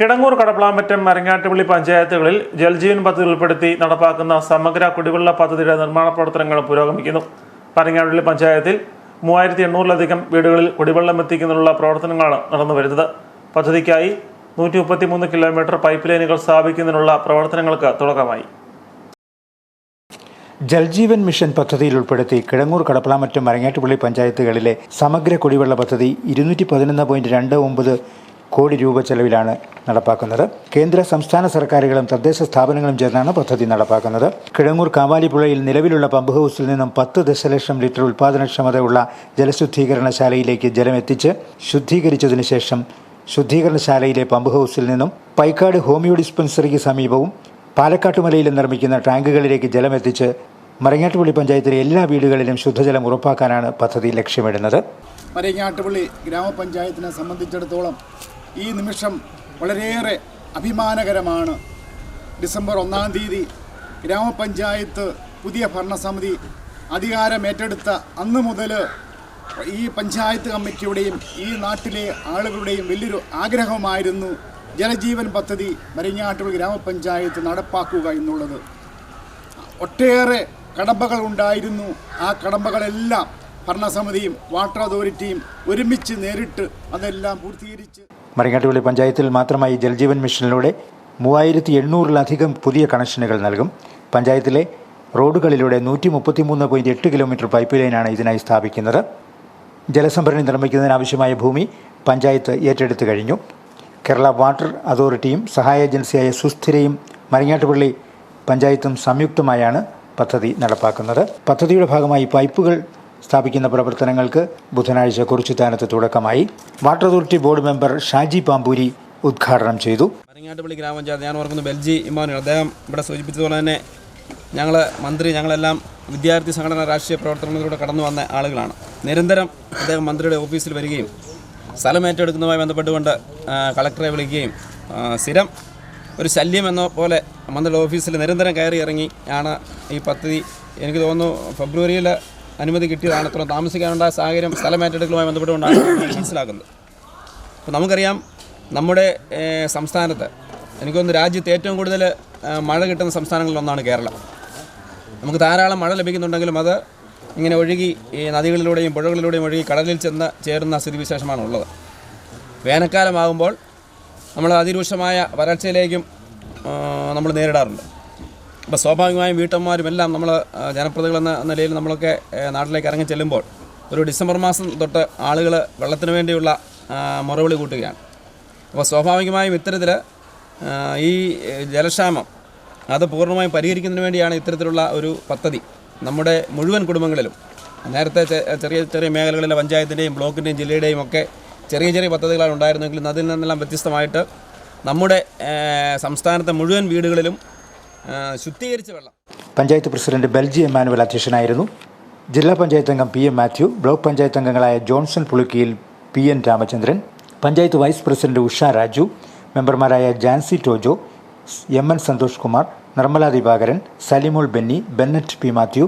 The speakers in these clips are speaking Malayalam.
കിടങ്ങൂർ കടപ്ലാമറ്റം മരങ്ങാട്ടുപള്ളി പഞ്ചായത്തുകളിൽ ജൽജീവൻ പദ്ധതി ഉൾപ്പെടുത്തി നടപ്പാക്കുന്ന സമഗ്ര കുടിവെള്ള പദ്ധതിയുടെ നിർമ്മാണ പ്രവർത്തനങ്ങൾ പുരോഗമിക്കുന്നു. മരങ്ങാട്ടുപള്ളി പഞ്ചായത്തിൽ മൂവായിരത്തി എണ്ണൂറിലധികം വീടുകളിൽ കുടിവെള്ളം എത്തിക്കുന്നതിനുള്ള പ്രവർത്തനങ്ങളാണ് നടന്നു വരുന്നത്. പദ്ധതിക്കായി നൂറ്റി മുപ്പത്തിമൂന്ന് കിലോമീറ്റർ പൈപ്പ് ലൈനുകൾ സ്ഥാപിക്കുന്നതിനുള്ള പ്രവർത്തനങ്ങൾക്ക് തുടക്കമായി. ജൽജീവൻ മിഷൻ പദ്ധതിയിൽ ഉൾപ്പെടുത്തി കിഴങ്ങൂർ കടപ്പളാമറ്റം മരങ്ങാട്ടുപള്ളി പഞ്ചായത്തുകളിലെ സമഗ്ര കുടിവെള്ള പദ്ധതി ഇരുന്നൂറ്റി പതിനൊന്ന് പോയിന്റ് രണ്ട് ഒമ്പത് കോടി രൂപ ചെലവിലാണ് നടപ്പാക്കുന്നത്. കേന്ദ്ര സംസ്ഥാന സർക്കാരുകളും തദ്ദേശ സ്ഥാപനങ്ങളും ചേർന്നാണ് പദ്ധതി നടപ്പാക്കുന്നത്. കിഴങ്ങൂർ കാവാലിപ്പുഴയിൽ നിലവിലുള്ള പമ്പ് ഹൗസിൽ നിന്നും പത്ത് ദശലക്ഷം ലിറ്റർ ഉൽപാദനക്ഷമതയുള്ള ജലശുദ്ധീകരണശാലയിലേക്ക് ജലം എത്തിച്ച് ശുദ്ധീകരിച്ചതിനു ശേഷം ശുദ്ധീകരണശാലയിലെ പമ്പ് ഹൗസിൽ നിന്നും പൈക്കാട് ഹോമിയോ ഡിസ്പെൻസറിക്ക് സമീപവും പാലക്കാട്ടുമലയിൽ നിർമ്മിക്കുന്ന ടാങ്കുകളിലേക്ക് ജലമെത്തിച്ച് മരങ്ങാട്ടുപള്ളി പഞ്ചായത്തിലെ എല്ലാ വീടുകളിലും ശുദ്ധജലം ഉറപ്പാക്കാനാണ് പദ്ധതി ലക്ഷ്യമിടുന്നത്. മരങ്ങാട്ടുപള്ളി ഗ്രാമപഞ്ചായത്തിനെ സംബന്ധിച്ചിടത്തോളം ഈ നിമിഷം വളരെയേറെ അഭിമാനകരമാണ്. ഡിസംബർ ഒന്നാം തീയതി ഗ്രാമപഞ്ചായത്ത് പുതിയ ഭരണസമിതി അധികാരമേറ്റെടുത്ത അന്ന് മുതൽ ഈ പഞ്ചായത്ത് കമ്മിറ്റിയുടെയും ഈ നാട്ടിലെ ആളുകളുടെയും വലിയൊരു ആഗ്രഹമായിരുന്നു ജലജീവൻ പദ്ധതി മരങ്ങാട്ടുപള്ളി ഗ്രാമപഞ്ചായത്ത് നടപ്പാക്കുക എന്നുള്ളത്. ഒട്ടേറെ കടമ്പകൾ ഉണ്ടായിരുന്നു. ആ കടമ്പകളെല്ലാം ഭരണസമിതിയും വാട്ടർ അതോറിറ്റിയും ഒരുമിച്ച് നേരിട്ട് അതെല്ലാം പൂർത്തീകരിച്ച് മരങ്ങാട്ടുപള്ളി പഞ്ചായത്തിൽ മാത്രമായി ജൽജീവൻ മിഷനിലൂടെ മൂവായിരത്തി എണ്ണൂറിലധികം പുതിയ കണക്ഷനുകൾ നൽകും. പഞ്ചായത്തിലെ റോഡുകളിലൂടെ നൂറ്റി മുപ്പത്തിമൂന്ന് പോയിന്റ് എട്ട് കിലോമീറ്റർ പൈപ്പ് ലൈനാണ് ഇതിനായി സ്ഥാപിക്കുന്നത്. ജലസംഭരണി നിർമ്മിക്കുന്നതിനാവശ്യമായ ഭൂമി പഞ്ചായത്ത് ഏറ്റെടുത്തു കഴിഞ്ഞു. കേരള വാട്ടർ അതോറിറ്റിയും സഹായ ഏജൻസിയായ സുസ്ഥിരയും മരങ്ങാട്ടുപള്ളി പഞ്ചായത്തും സംയുക്തമായാണ് പദ്ധതി നടപ്പാക്കുന്നത്. പദ്ധതിയുടെ ഭാഗമായി പൈപ്പുകൾ സ്ഥാപിക്കുന്ന പ്രവർത്തനങ്ങൾക്ക് ബുധനാഴ്ച കുറിച്ചുത്താനത്ത് തുടക്കമായി. Water authority board member Shaji Pampoori ഉദ്ഘാടനം ചെയ്തു. മരങ്ങാട്ടുപള്ളി ഗ്രാമപഞ്ചായത്ത് ഞാൻ ഓർക്കുന്നു ബെൽജി ഇമാനുവൽ അദ്ദേഹം ഇവിടെ സൂചിപ്പിച്ചതുപോലെ തന്നെ ഞങ്ങൾ മന്ത്രി ഞങ്ങളെല്ലാം വിദ്യാർത്ഥി സംഘടന രാഷ്ട്രീയ പ്രവർത്തനങ്ങളിലൂടെ കടന്നു വന്ന ആളുകളാണ്. നിരന്തരം അദ്ദേഹം മന്ത്രിയുടെ ഓഫീസിൽ വരികയും സ്ഥലം ഏറ്റെടുക്കുന്നതുമായി ബന്ധപ്പെട്ടുകൊണ്ട് കളക്ടറെ വിളിക്കുകയും സ്ഥിരം ഒരു ശല്യം എന്ന പോലെ മന്ത്രിയുടെ ഓഫീസിൽ നിരന്തരം കയറി ഇറങ്ങി ആണ് ഈ പദ്ധതി. എനിക്ക് തോന്നുന്നു ഫെബ്രുവരിയിൽ അനുമതി കിട്ടിയതാണ്. അത്ര താമസിക്കാനുണ്ടായ സാഹചര്യം സ്ഥലം ഏറ്റെടുക്കലുമായി ബന്ധപ്പെട്ടുകൊണ്ടാണ് മനസ്സിലാക്കുന്നത്. അപ്പോൾ നമുക്കറിയാം നമ്മുടെ സംസ്ഥാനത്ത് എനിക്കൊന്ന് രാജ്യത്ത് ഏറ്റവും കൂടുതൽ മഴ കിട്ടുന്ന സംസ്ഥാനങ്ങളിലൊന്നാണ് കേരളം. നമുക്ക് ധാരാളം മഴ ലഭിക്കുന്നുണ്ടെങ്കിലും അത് ഇങ്ങനെ ഒഴുകി ഈ നദികളിലൂടെയും പുഴകളിലൂടെയും ഒഴുകി കടലിൽ ചെന്ന് ചേരുന്ന സ്ഥിതിവിശേഷമാണ് ഉള്ളത് വേനൽക്കാലമാകുമ്പോൾ നമ്മൾ അതിരൂക്ഷമായ വരൾച്ചയിലേക്കും നമ്മൾ നേരിടാറുണ്ട്. അപ്പോൾ സ്വാഭാവികമായും വീട്ടമ്മമാരും എല്ലാം നമ്മൾ ജനപ്രതികളെന്ന നിലയിൽ നമ്മളൊക്കെ നാട്ടിലേക്ക് ഇറങ്ങി ചെല്ലുമ്പോൾ ഒരു ഡിസംബർ മാസം തൊട്ട് ആളുകൾ വെള്ളത്തിന് വേണ്ടിയുള്ള മുറവിളി കൂട്ടുകയാണ്. അപ്പോൾ സ്വാഭാവികമായും ഇത്തരത്തിൽ ഈ ജലക്ഷാമം അത് പൂർണമായും പരിഹരിക്കുന്നതിന് വേണ്ടിയാണ് ഇത്തരത്തിലുള്ള ഒരു പദ്ധതി. നമ്മുടെ മുഴുവൻ കുടുംബങ്ങളിലും നേരത്തെ ചെറിയ ചെറിയ മേഖലകളിലെ പഞ്ചായത്തിന്റെയും ബ്ലോക്കിന്റെയും ജില്ലയുടെയും ഒക്കെ ചെറിയ ചെറിയ പദ്ധതികളാണ് ഉണ്ടായിരുന്നെങ്കിലും അതിൽ നിന്നെല്ലാം വ്യത്യസ്തമായിട്ട് നമ്മുടെ സംസ്ഥാനത്തെ മുഴുവൻ വീടുകളിലും ശുദ്ധീകരിച്ച വെള്ളം. പഞ്ചായത്ത് പ്രസിഡന്റ് ബെൽജി എമ്മാനുവൽ അധ്യക്ഷനായിരുന്നു. ജില്ലാ പഞ്ചായത്ത് അംഗം P M Mathew block panchayat അംഗങ്ങളായ Johnson Pulukkiyil P N Ramachandran panchayat vice president Usha Raju മെമ്പർമാരായ Jancy Tojo M N Santhosh Kumar Nirmala Divakaran Salimol Benny Bennett P Mathew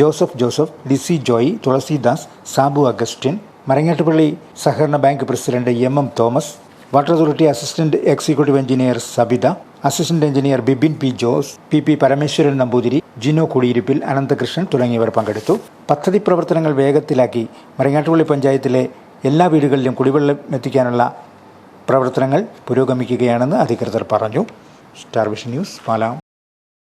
Joseph Joseph Lissy Joy Thulasidas Sabu Augustine Marangattupally സഹകരണ bank president M M Thomas water authority assistant executive engineer Sabitha assistant engineer Bibin P Jose P P Parameswaran Namboothiri Jino Kudiyiruppil Ananthakrishnan തുടങ്ങിയവർ പങ്കെടുത്തു. പദ്ധതി പ്രവർത്തനങ്ങൾ വേഗത്തിലാക്കി മരങ്ങാട്ടുപള്ളി പഞ്ചായത്തിലെ എല്ലാ വീടുകളിലും കുടിവെള്ളം എത്തിക്കാനുള്ള പ്രവർത്തനങ്ങൾ പുരോഗമിക്കുകയാണെന്ന് അധികൃതർ പറഞ്ഞു. Star vision news പാലാം.